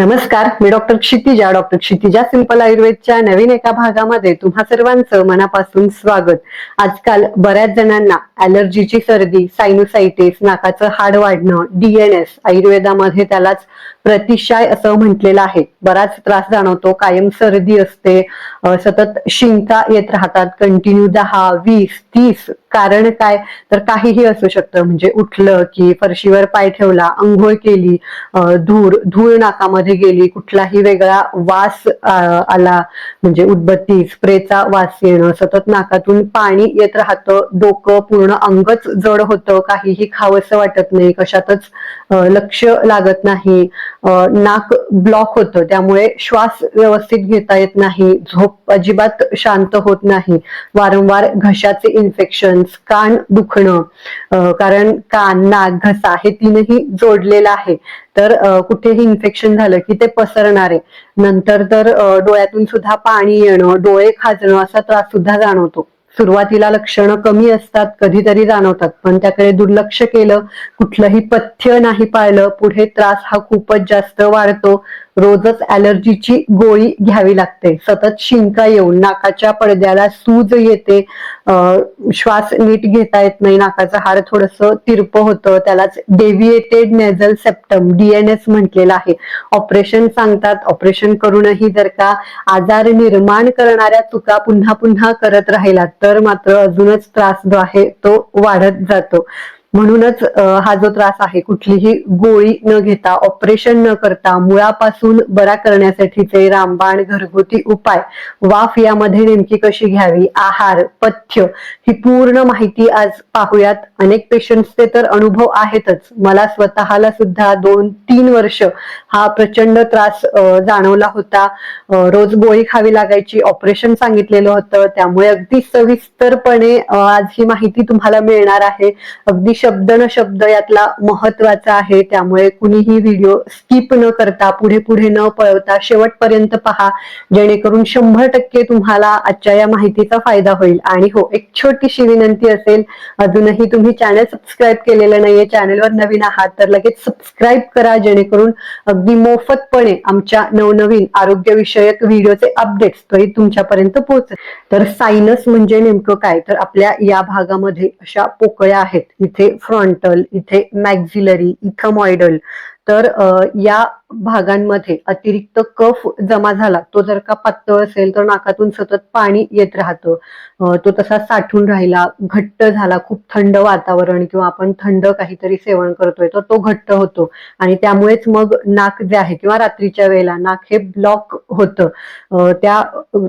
नमस्कार मी doctor Kshitija doctor Kshitija simple आयुर्वेदच्या नवीन एका भागामध्ये तुम्हा सर्वांचं मनापासून स्वागत. आजकाल बऱ्याच जणांना अलर्जीची सर्दी सायनुसायटिस नाकाचं हाड वाढणं डीएनएस आयुर्वेदामध्ये त्यालाच प्रतिशाय असं म्हटलेलं आहे. बराच त्रास जाणवतो कायम सर्दी असते सतत शिंका येत राहतात कंटिन्यू दहा वीस तीस कारण काय? तर काहीही असू शकतं. म्हणजे उठलं की फरशीवर पाय ठेवला अंघोळ केली धूर धूळ नाकामध्ये गेली कुठलाही वेगळा वास आला म्हणजे उदबत्ती स्प्रेचा वास येणं सतत नाकातून पाणी येत राहतं डोकं पूर्ण अंगच जड होतं काहीही खावंसं वाटत नाही कशातच लक्ष लागत नाही नाक ब्लॉक होतं त्यामुळे श्वास व्यवस्थित घेता येत नाही झोप अजिबात शांत होत नाही वारंवार घशाचे इन्फेक्शन कान दुखणं कारण कान नाक घसा हे तीनही जोडलेलं आहे. तर कुठेही इन्फेक्शन झालं की ते पसरणार. आहे नंतर तर डोळ्यातून सुद्धा पाणी येणं डोळे खाजणं असा त्रास सुद्धा जाणवतो. सुरुवातीला लक्षणं कमी असतात कधीतरी जाणवतात पण त्याकडे दुर्लक्ष केलं कुठलंही पथ्य नाही पाळलं पुढे त्रास हा खूपच जास्त वाढतो. रोजच अलर्जीची गोळी घ्यावी लागते. सतत शिंका येऊन नाकाच्या पडद्याला सूज येते. श्वास नीट घेता येत नाही. नाकाचं हार थोडस तिरप होतं. त्यालाच डेव्हिएटेड नेझल सेप्टम डीएनएस म्हटलेलं आहे. ऑपरेशन सांगतात. ऑपरेशन करूनही जर का आजार निर्माण करणाऱ्या चुका पुन्हा पुन्हा करत राहिलात तर मात्र अजूनच त्रास जो आहे तो वाढत जातो. म्हणूनच हा जो त्रास आहे कुठलीही गोळी न घेता ऑपरेशन न करता मुळापासून बरा करण्यासाठीचे रामबाण घरगुती उपाय वाफ यामध्ये नेमकी कशी घ्यावी आहार पथ्य ही पूर्ण माहिती आज पाहूयात. अनेक पेशंट्सचे तर अनुभव आहेतच. मला स्वतःला सुद्धा दोन तीन वर्ष हा प्रचंड त्रास जाणवला होता. रोज गोळी खावी लागायची ऑपरेशन सांगितलेलं होतं. त्यामुळे अगदी सविस्तरपणे आज ही माहिती तुम्हाला मिळणार आहे. अगदी शब्द न शब्द यातला महत्त्वाचा आहे त्यामुळे कुणीही व्हिडिओ स्किप न करता पुढे पुढे न पळवता शेवटपर्यंत पहा. जेणेकरून शंभर टक्के तुम्हाला आजच्या या माहितीचा फायदा होईल. आणि हो एक छोटीशी विनंती असेल अजूनही तुम्ही चॅनल सबस्क्राईब केलेलं नाहीये चॅनलवर नवीन आहात तर लगेच सबस्क्राईब करा जेणेकरून अगदी मोफतपणे आमच्या नवनवीन आरोग्यविषयक व्हिडिओचे अपडेट्स त्वरित तुमच्यापर्यंत पोहोचेल. तर सायनस म्हणजे नेमकं काय? तर आपल्या या भागामध्ये अशा पोकळ्या आहेत. इथे फ्रॉन्टल इथे मॅक्झिलरी इथमॉइडल तर अ, या भागांमध्ये अतिरिक्त कफ जमा झाला तो जर का पातळ असेल तर नाकातून सतत पाणी येत राहतं. तो तसा साठून राहिला घट्ट झाला खूप थंड वातावरण किंवा आपण थंड काहीतरी सेवन करतोय तर तो घट्ट होतो. आणि त्यामुळेच मग नाक जे आहे किंवा रात्रीच्या वेळेला नाक हे ब्लॉक होतं. त्या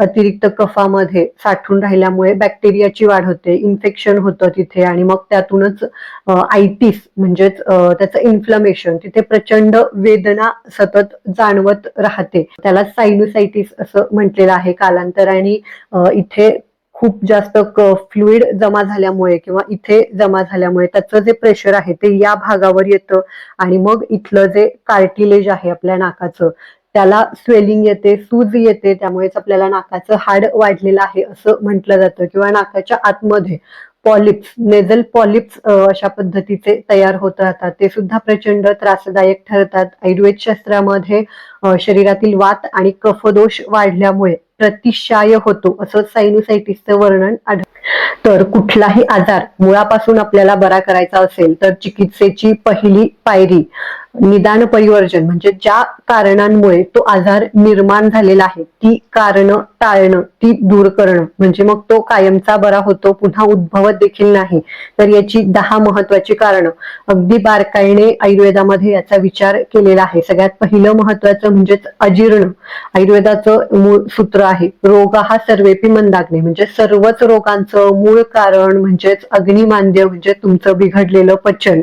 अतिरिक्त कफामध्ये साठून राहिल्यामुळे बॅक्टेरियाची वाढ होते इन्फेक्शन होतं तिथे आणि मग त्यातूनच आयटीस म्हणजेच त्याचं इन्फ्लमेशन तिथे प्रचंड वेदना सतत जाणवत राहते. त्याला सायनुसायटिस असं म्हटलेलं आहे कालांतराने इथे खूप जास्त फ्लुइड जमा झाल्यामुळे किंवा इथे जमा झाल्यामुळे त्याचं जे प्रेशर आहे ते या भागावर येतं आणि मग इथलं जे कार्टिलेज आहे आपल्या नाकाचं त्याला स्वेलिंग येते सूज येते त्यामुळेच आपल्याला नाकाचं हाड वाढलेलं आहे असं म्हटलं जातं. किंवा नाकाच्या आतमध्ये पॉलिप्स नेझल पॉलिप्स अशा पद्धतीचे तयार होत राहतात. ते सुद्धा प्रचंड त्रासदायक ठरतात. आयुर्वेद शास्त्रामध्ये शरीरातील वात आणि कफदोष वाढल्यामुळे प्रतिशाय होतो असं सायनुसायटिसचं वर्णन आढळतं. तर कुठलाही आजार मुळापासून आपल्याला बरा करायचा असेल तर चिकित्सेची पहिली पायरी निदान परिवर्जन म्हणजे ज्या कारणांमुळे तो आजार निर्माण झालेला आहे ती कारणं टाळणं ती दूर करणं म्हणजे मग तो कायमचा बरा होतो पुन्हा उद्भवत देखील नाही तर याची दहा महत्वाची कारणं. अगदी बारकाईने आयुर्वेदामध्ये याचा विचार केलेला आहे. सगळ्यात पहिलं महत्वाचं म्हणजेच अजीर्ण. आयुर्वेदाचं मूळ सूत्र आहे रोग हा सर्वेपी मंदाग्ने म्हणजे सर्वच रोगांचं मूळ कारण म्हणजेच अग्निमांद्य म्हणजे तुमचं बिघडलेलं पचन.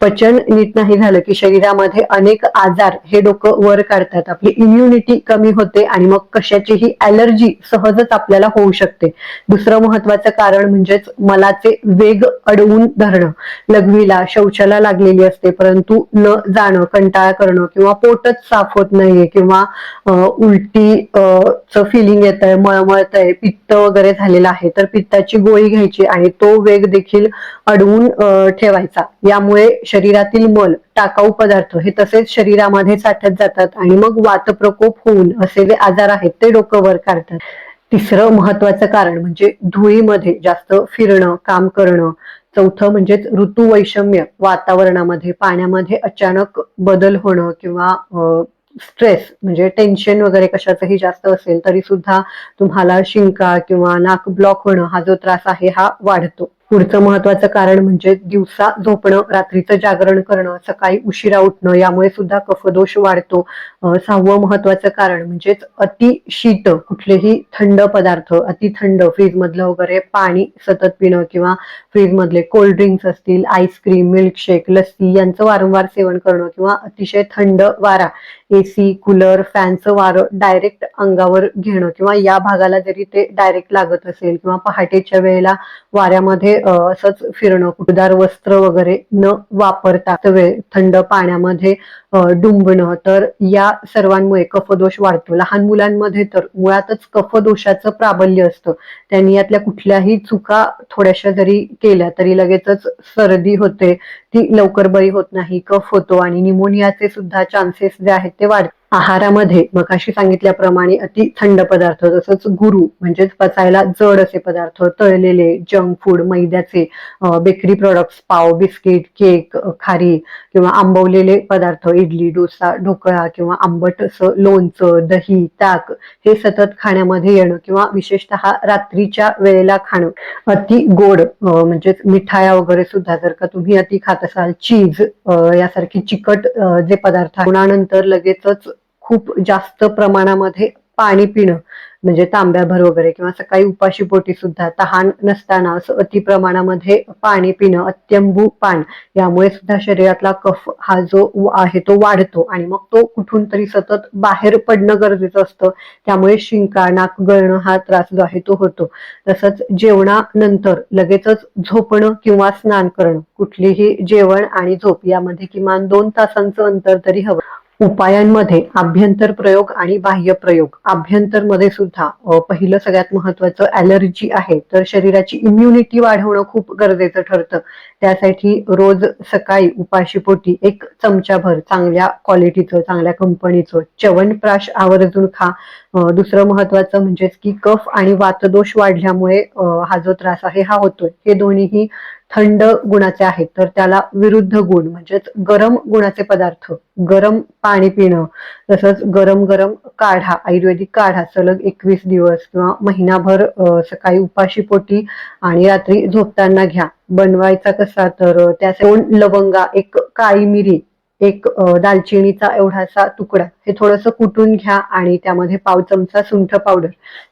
पचन नीट नाही झालं की शरीरामध्ये अनेक आजार हे डोकं वर काढतात. आपली इम्युनिटी कमी होते आणि मग कशाचीही अलर्जी सहजच आपल्याला होऊ शकते. दुसरं महत्वाचं कारण म्हणजेच मलाचे वेग अडवून धरणं. लघवीला शौचाला लागलेली असते परंतु न जाणं कंटाळा करणं किंवा पोटच साफ होत नाहीये किंवा उलटी च फिलिंग येत आहे मळमळत आहे पित्त वगैरे झालेलं आहे तर पित्ताची कफाची गोळी घ्यायची आणि तो वेग देखील अडवून ठेवायचा. यामुळे शरीरातील मल टाकाऊ पदार्थ हे तसेच शरीरामध्ये साठत जातात आणि मग वातप्रकोप होऊन असे जे आजार आहेत ते डोकं वर काढतात. तिसरं महत्वाचं कारण म्हणजे धुळीमध्ये जास्त फिरणं काम करणं. चौथं म्हणजेच ऋतू वैषम्य वातावरणामध्ये पाण्यामध्ये अचानक बदल होणं किंवा स्ट्रेस म्हणजे टेन्शन वगैरे कशाचंही जास्त असेल तरी सुद्धा तुम्हाला शिंका किंवा नाक ब्लॉक होणं हा जो त्रास आहे हा वाढतो. पुढचं महत्वाचं कारण म्हणजे दिवसा झोपणं रात्रीचं जागरण करणं सकाळी उशिरा उठणं यामुळे सुद्धा कफदोष वाढतो. सहावं महत्वाचं कारण म्हणजेच अति शीत कुठलेही थंड पदार्थ अति थंड फ्रीज मधलं वगैरे पाणी सतत पिणं किंवा फ्रीज मधले कोल्ड ड्रिंक्स असतील आईस्क्रीम मिल्कशेक लस्सी यांचं वारंवार सेवन करणं किंवा अतिशय थंड वारा एसी कूलर फॅनचं वारं डायरेक्ट अंगावर घेणं किंवा या भागाला जरी ते डायरेक्ट लागत असेल किंवा पहाटेच्या वेळेला वाऱ्यामध्ये असंच फिरणं कुटदार वस्त्र वगैरे न वापरता वेळ थंड पाण्यामध्ये डुंबणं तर या सर्वांमुळे कफदोष वाढतो. लहान मुलांमध्ये तर मुळातच कफदोषाचं प्राबल्य असतं. त्यांनी यातल्या कुठल्याही चुका थोड्याशा जरी केल्या तरी लगेचच सर्दी होते ती लवकर बरी होत नाही कफ होतो आणि निमोनियाचे सुद्धा चान्सेस जे आहेत ते वाढते आहारामध्ये मगाशी सांगितल्याप्रमाणे अति थंड पदार्थ तसंच गुरु म्हणजेच पचायला जड असे पदार्थ तळलेले जंक फूड मैद्याचे बेकरी प्रोडक्ट्स पाव बिस्किट केक खारी किंवा आंबवलेले पदार्थ इडली डोसा ढोकळा किंवा आंबट असं लोणचं दही ताक हे सतत खाण्यामध्ये येणं किंवा विशेषतः रात्रीच्या वेळेला खाणं अति गोड म्हणजेच मिठाया वगैरे सुद्धा जर का तुम्ही अति खात असाल चीज यासारखी चिकट जे पदार्थ आहे, लगेचच खूप जास्त प्रमाणामध्ये पाणी पिणं म्हणजे तांब्याभर वगैरे किंवा सकाळी उपाशीपोटी सुद्धा तहान नसताना असं अति प्रमाणामध्ये पाणी पिणं अत्यंबू पान यामुळे सुद्धा शरीरातला कफ हा जो आहे तो वाढतो आणि मग तो कुठून तरी सतत बाहेर पडणं गरजेचं असतं. त्यामुळे शिंका नाक गळणं हा त्रास जो आहे तो होतो. तसंच जेवणानंतर लगेचच झोपणं किंवा स्नान करणं कुठलीही जेवण आणि झोप यामध्ये किमान दोन तासांचं अंतर तरी हवं. उपायांमध्ये आभ्यंतर प्रयोग आणि बाह्य प्रयोग. आभ्यंतरमध्ये सुद्धा पहिलं सगळ्यात महत्वाचं ऍलर्जी आहे तर शरीराची इम्युनिटी वाढवणं खूप गरजेचं ठरतं. त्यासाठी रोज सकाळी उपाशीपोटी एक चमचाभर चांगल्या क्वालिटीचं चांगल्या कंपनीचं च्यवनप्राश आवर्जून खा. दुसरं महत्वाचं म्हणजेच की कफ आणि वातदोष वाढल्यामुळे हा जो त्रास आहे हा होतोय. हे दोन्हीही थंड गुणाचे आहेत तर त्याला विरुद्ध गुण म्हणजेच गरम गुणाचे पदार्थ गरम पाणी पिणं तसंच गरम गरम काढा आयुर्वेदिक काढा सलग एकवीस दिवस किंवा महिनाभर सकाळी उपाशी पोटी आणि रात्री झोपताना घ्या. बनवायचा कसा तर अ, त्या दोन लवंगा एक काळी मिरी एक दालचिनीचा एवढासा तुकडा. हे थोडंसं कुटून घ्या आणि त्यामध्ये पाव चमचा सुंठ पावडर.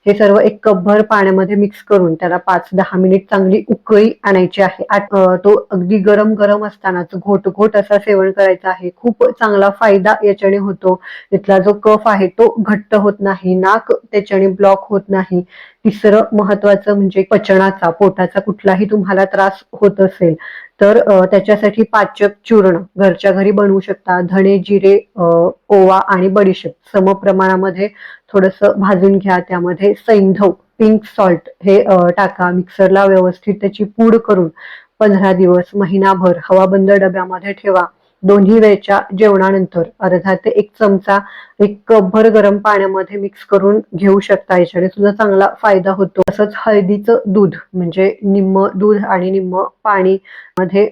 हे सर्व एक कपभर पाण्यामध्ये मिक्स करून त्याला पाच दहा मिनिट चांगली उकळी आणायची आहे. तो अगदी गरम गरम असतानाच घोट घोट असा सेवन करायचा आहे. खूप चांगला फायदा याच्याने होतो. तिथला जो कफ आहे तो घट्ट होत नाही नाक त्याच्याने ब्लॉक होत नाही. तिसरं महत्वाचं म्हणजे पचनाचा पोटाचा कुठलाही तुम्हाला त्रास होत असेल तर त्याच्यासाठी पाचक चूर्ण घरच्या घरी बनवू शकता. धणे जिरे ओवा आणि बडीशेप. सम प्रमाणामध्ये थोडस भाजून घ्या. त्यामध्ये सैंधव पिंक सॉल्ट हे टाका. मिक्सरला व्यवस्थित त्याची पूड करून पंधरा दिवस महिनाभर हवाबंद डब्यामध्ये ठेवा. दोन्ही वेळच्या जेवणानंतर. अर्धा ते एक चमचा एक कपभर गरम पाण्यामध्ये मिक्स करून घेऊ शकता. याच्याने सुद्धा चांगला फायदा होतो. तसंच हळदीचं दूध म्हणजे निम्म दूध आणि निम्म पाणी मध्ये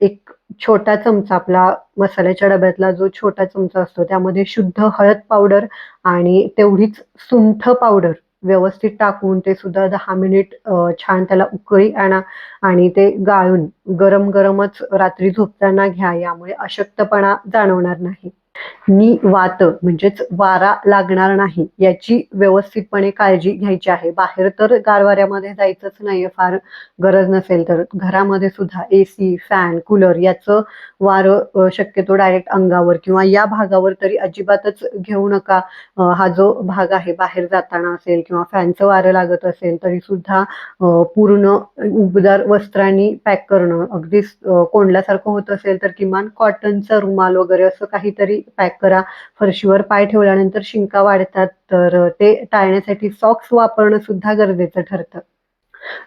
एक छोटा चमचा आपला मसाल्याच्या डब्यातला जो छोटा चमचा असतो त्यामध्ये शुद्ध हळद पावडर आणि तेवढीच सुंठ पावडर व्यवस्थित टाकून ते सुद्धा दहा मिनिट छान त्याला उकळी आणा आणि ते गाळून गरम गरमच रात्री झोपताना घ्या. यामुळे अशक्तपणा जाणवणार नाही. नि वात म्हणजेच वारा लागणार नाही याची व्यवस्थितपणे काळजी घ्यायची आहे. बाहेर तर गारवाऱ्यामध्ये जायचंच नाहीये फार गरज नसेल तर. घरामध्ये सुद्धा एसी फॅन कूलर याचं वारं शक्यतो डायरेक्ट अंगावर किंवा या भागावर तरी अजिबातच घेऊ नका. हा जो भाग आहे बाहेर जाताना असेल किंवा फॅनचं वारं लागत असेल तरी सुद्धा पूर्ण उबदार वस्त्रांनी पॅक करणं अगदी कोंडल्यासारखं होत असेल तर किमान कॉटनचा रुमाल वगैरे असं काहीतरी पॅक करा. फरशीवर पाय ठेवल्यानंतर शिंका वाढतात तर ते टाळण्यासाठी सॉक्स वापरणं सुद्धा गरजेचं ठरतं.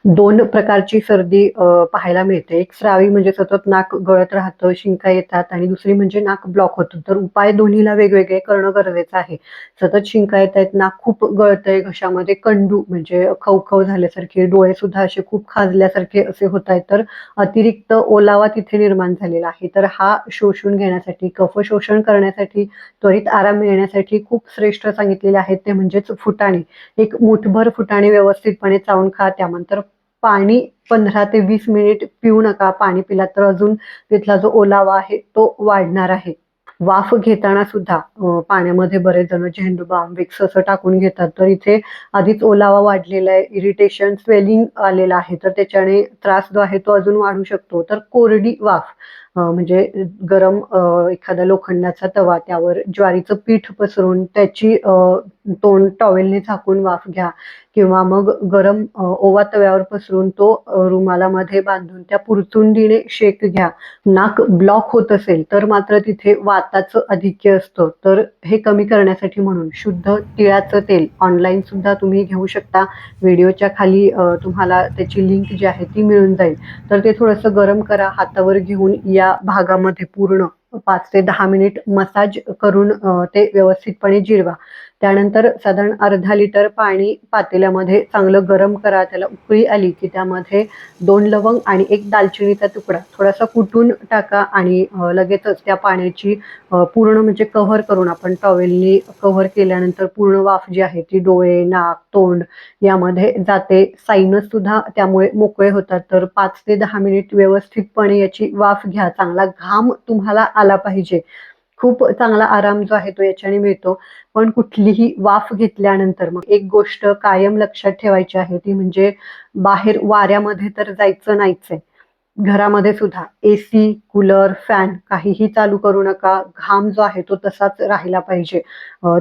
दोन प्रकारची सर्दी पाहायला मिळते. एक स्रावी म्हणजे सतत नाक गळत राहतं शिंका येतात आणि दुसरी म्हणजे नाक ब्लॉक होतं. तर उपाय दोन्हीला वेगवेगळे करणं गरजेचं आहे. सतत शिंका येत आहेत नाक खूप गळतंय घशामध्ये कंडू म्हणजे खवखव झाल्यासारखे डोळे सुद्धा असे खूप खाजल्यासारखे असे होत आहेत. तर अतिरिक्त ओलावा तिथे निर्माण झालेला आहे. तर हा शोषून घेण्यासाठी कफ शोषण करण्यासाठी त्वरित आराम मिळण्यासाठी खूप श्रेष्ठ सांगितलेले आहेत. ते म्हणजेच फुटाणे. एक मुठभर फुटाणे व्यवस्थितपणे चावून खा. त्यानंतर पाणी पंधरा ते वीस मिनिट पिऊ नका. पाणी पिला तर अजून तिथला जो ओलावा आहे तो वाढणार आहे. वाफ घेताना सुद्धा पाण्यामध्ये बरेच जण झेंडू बाम विक्स असं टाकून घेतात. तर इथे आधीच ओलावा वाढलेला आहे. इरिटेशन स्वेलिंग आलेलं आहे. तर त्याच्याने त्रास जो आहे तो अजून वाढू शकतो. तर कोरडी वाफ. म्हणजे गरम एखादा लोखंडाचा तवा त्यावर ज्वारीचं पीठ पसरून त्याची तोंड टॉवेलने झाकून वाफ घ्या. किंवा मग गरम ओवा तव्यावर पसरून तो रुमालामध्ये बांधून त्या पुरचुंडीने शेक घ्या. नाक ब्लॉक होत असेल तर मात्र तिथे वाताचं अधिक्य असतं. तर हे कमी करण्यासाठी म्हणून शुद्ध तिळाचं तेल ऑनलाईन सुद्धा तुम्ही घेऊ शकता. व्हिडिओच्या खाली तुम्हाला त्याची लिंक जी आहे ती मिळून जाईल. तर ते थोडंसं गरम करा. हातावर घेऊन या भागामध्ये पूर्ण पाच ते दहा मिनिट मसाज करून ते व्यवस्थितपणे जिरवा. त्यानंतर साधारण अर्धा लिटर पाणी पातेल्यामध्ये चांगलं गरम करा त्याला उकळी आली की त्यामध्ये दोन लवंग आणि एक दालचिनीचा तुकडा थोडासा कुटून टाका आणि लगेचच त्या पाण्याची पूर्ण म्हणजे कव्हर करून आपण टॉवेलनी कव्हर केल्यानंतर पूर्ण वाफ जी आहे ती डोळे नाक तोंड यामध्ये जाते. सायनस सुद्धा त्यामुळे मोकळे होतात. तर पाच ते दहा मिनिट व्यवस्थितपणे याची वाफ घ्या. चांगला घाम तुम्हाला आला पाहिजे. खूप चांगला आराम जो आहे तो याच्याने मिळतो. पण कुठलीही वाफ घेतल्यानंतर मग एक गोष्ट कायम लक्षात ठेवायची आहे ती म्हणजे बाहेर वाऱ्यामध्ये तर जायचं नाहीच आहे. घरामध्ये सुद्धा एसी कूलर फॅन काहीही चालू करू नका. घाम जो आहे तो तसाच राहिला पाहिजे.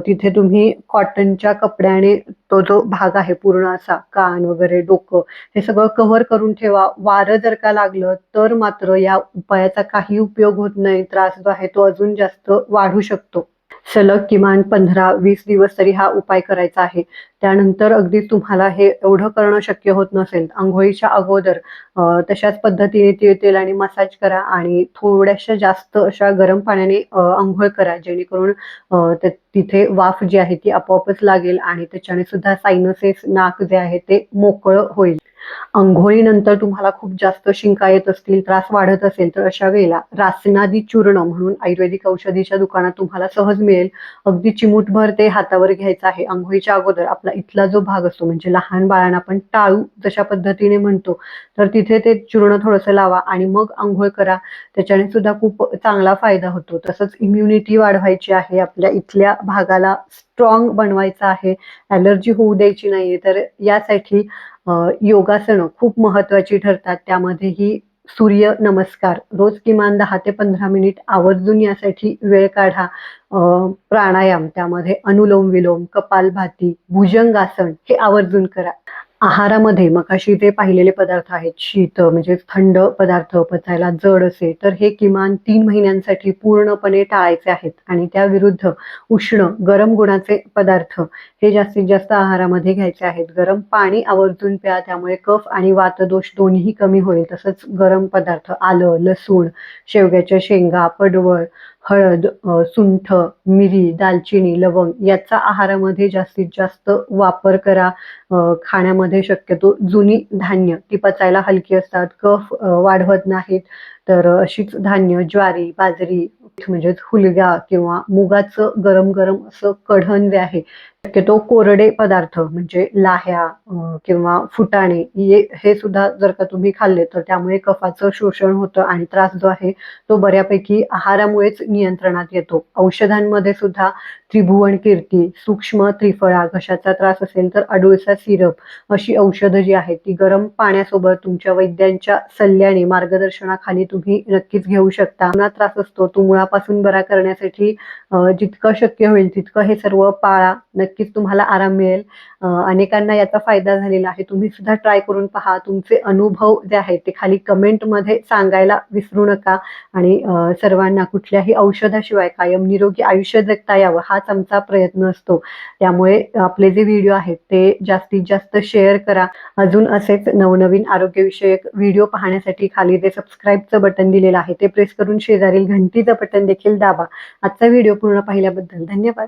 तिथे तुम्ही कॉटनच्या कपड्याने तो जो भाग आहे पूर्ण असा कान वगैरे डोकं हे सगळं कव्हर करून ठेवा. वारं जर का लागलं तर मात्र या उपायाचा काही उपयोग होत नाही. त्रास जो आहे तो अजून जास्त वाढू शकतो. सलग किमान पंधरा वीस दिवस तरी हा उपाय करायचा आहे. त्यानंतर अगदी तुम्हाला हे एवढं करणं शक्य होत नसेल आंघोळीच्या अगोदर तशाच पद्धतीने तेळ तेल आणि मसाज करा आणि थोड्याशा जास्त अशा गरम पाण्याने आंघोळ करा जेणेकरून तिथे वाफ जी आहे ती आपोआपच लागेल आणि त्याच्याने सुद्धा सायनसेस नाक जे आहे ते मोकळं होईल. आंघोळीनंतर तुम्हाला खूप जास्त शिंका येत असतील त्रास वाढत असेल तर अशा वेळेला रासनादी चूर्ण म्हणून आयुर्वेदिक औषधीच्या दुकानात तुम्हाला सहज मिळेल. अगदी चिमूटभर ते हातावर घ्यायचं आहे. आंघोळीच्या अगोदर आपला इथला जो भाग असतो म्हणजे लहान बाळांना आपण टाळू जशा पद्धतीने म्हणतो तर तिथे ते चूर्ण थोडंसं लावा आणि मग आंघोळ करा. त्याच्याने सुद्धा खूप चांगला फायदा होतो. तसंच इम्युनिटी वाढवायची आहे. आपल्या इथल्या भागाला स्ट्रॉंग बनवायचं आहे. ॲलर्जी होऊ द्यायची नाहीये. तर यासाठी योगासनं खूप महत्वाची ठरतात. त्यामध्येही सूर्य नमस्कार रोज किमान दहा ते पंधरा मिनिट आवर्जून यासाठी वेळ काढा. प्राणायाम त्यामध्ये अनुलोम विलोम कपालभाती भुजंगासन हे आवर्जून करा. आहारामध्ये मगाशी ते पाहिलेले पदार्थ आहेत शीत म्हणजे थंड पदार्थ पचायला जड असे तर हे किमान तीन महिन्यांसाठी पूर्णपणे टाळायचे आहेत. आणि त्या विरुद्ध उष्ण गरम गुणाचे पदार्थ हे जास्तीत जास्त आहारामध्ये घ्यायचे आहेत. गरम पाणी आवर्जून प्या त्यामुळे कफ आणि वातदोष दोन्ही कमी होईल. तसंच गरम पदार्थ आलं लसूण शेवग्याच्या शेंगा पडवळ हळद सुंठ मिरी दालचिनी लवंग याचा आहारामध्ये जास्तीत जास्त वापर करा. खाण्यामध्ये शक्यतो जुनी धान्य ती पचायला हलकी असतात कफ वाढवत नाहीत. तर अशीच धान्य ज्वारी बाजरी म्हणजेच हुलगा किंवा मुगाचं गरम गरम असं कढण जे आहे शक्यतो कोरडे पदार्थ म्हणजे लाह्या किंवा फुटाणे हे सुद्धा जर का तुम्ही खाल्ले तर त्यामुळे कफाचं शोषण होतं आणि त्रास जो आहे तो बऱ्यापैकी आहारामुळेच नियंत्रणात येतो. औषधांमध्ये सुद्धा त्रिभुवन कीर्ती सूक्ष्म त्रिफळा घशाचा त्रास असेल तर अडुळसा सिरप अशी औषधं जी आहेत ती गरम पाण्यासोबत तुमच्या वैद्यांच्या सल्ल्याने मार्गदर्शनाखाली तुम्ही नक्कीच घेऊ शकता. ना त्रास असतो तो मुळापासून बरा करण्यासाठी जितकं शक्य होईल तितकं हे सर्व पाळा. नक्की नक्कीच तुम्हाला आराम मिळेल. अनेकांना याचा फायदा झालेला आहे. तुम्ही सुद्धा ट्राय करून पहा. तुमचे अनुभव जे आहेत ते खाली कमेंटमध्ये सांगायला विसरू नका. आणि सर्वांना कुठल्याही औषधाशिवाय कायम निरोगी आयुष्य जगता यावं हाच आमचा प्रयत्न असतो. त्यामुळे आपले जे व्हिडिओ आहेत ते जास्तीत जास्त शेअर करा. अजून असेच नवनवीन आरोग्यविषयक व्हिडिओ पाहण्यासाठी खाली जे सबस्क्राईबचं बटन दिलेलं आहे ते प्रेस करून शेजारील घंटीचं बटन देखील दाबा. आजचा व्हिडिओ पूर्ण पाहिल्याबद्दल धन्यवाद.